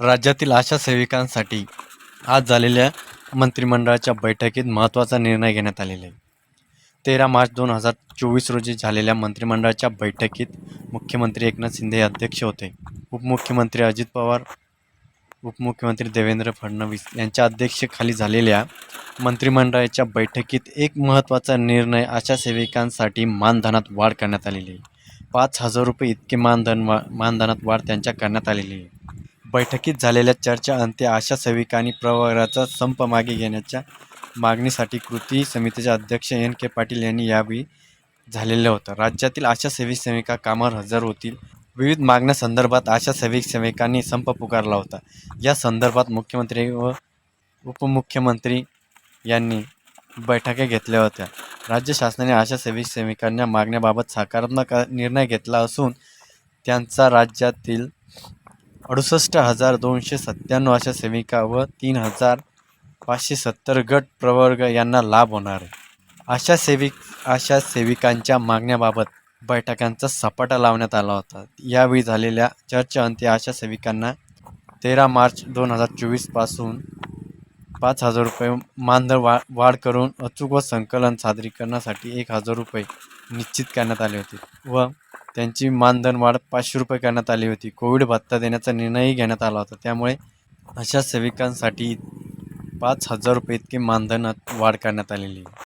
राज्यातील आशा सेविकांसाठी आज झालेल्या मंत्रिमंडळाच्या बैठकीत महत्त्वाचा निर्णय घेण्यात आलेला आहे. तेरा मार्च दोन हजार चोवीस रोजी झालेल्या मंत्रिमंडळाच्या बैठकीत मुख्यमंत्री एकनाथ शिंदे हे अध्यक्ष होते. उपमुख्यमंत्री अजित पवार उपमुख्यमंत्री देवेंद्र फडणवीस यांच्या अध्यक्षतेखाली झालेल्या मंत्रिमंडळाच्या बैठकीत एक महत्त्वाचा निर्णय आशा सेविकांसाठी मानधनात वाढ करण्यात आलेली आहे. पाच हजार रुपये इतके मानधन वा मानधनात वाढ त्यांच्या करण्यात आलेली आहे. बैठकीत झालेल्या चर्चा अंती आशा सेविका आणि संप मागे घेण्याच्या मागणीसाठी कृती समितीचे अध्यक्ष एन के पाटील यांनी यावेळी झालेलं होतं. राज्यातील आशा सेविक सेविका कामावर हजर होतील. विविध मागण्यासंदर्भात आशा सेविक सेविकांनी संप पुकारला होता. या संदर्भात मुख्यमंत्री व उपमुख्यमंत्री यांनी बैठका घेतल्या होत्या. राज्य शासनाने आशा सेविक सेविकांच्या मागण्याबाबत सकारात्मक निर्णय घेतला असून त्यांचा राज्यातील अडुसष्ट हजार दोनशे सत्त्याण्णव अशा सेविका व तीन हजार पाचशे सत्तर गट प्रवर्ग यांना लाभ होणार आहे. आशा सेविक आशा सेविकांच्या मागण्याबाबत बैठकांचा सपाटा लावण्यात आला होता. यावेळी झालेल्या चर्चेअंती आशा सेविकांना तेरा मार्च दोन हजार चोवीसपासून पाच हजार रुपये मानधन वा वाढ करून अचूक व संकलन सादरीकरणासाठी एक हजार रुपये निश्चित करण्यात आले होते व त्यांची मानधन वाढ पाचशे रुपये करण्यात आली होती. कोविड भत्ता देण्याचा निर्णयही घेण्यात आला होता. त्यामुळे अशा सेविकांसाठी पाच हजार रुपये इतके मानधनात वाढ करण्यात आलेली आहे.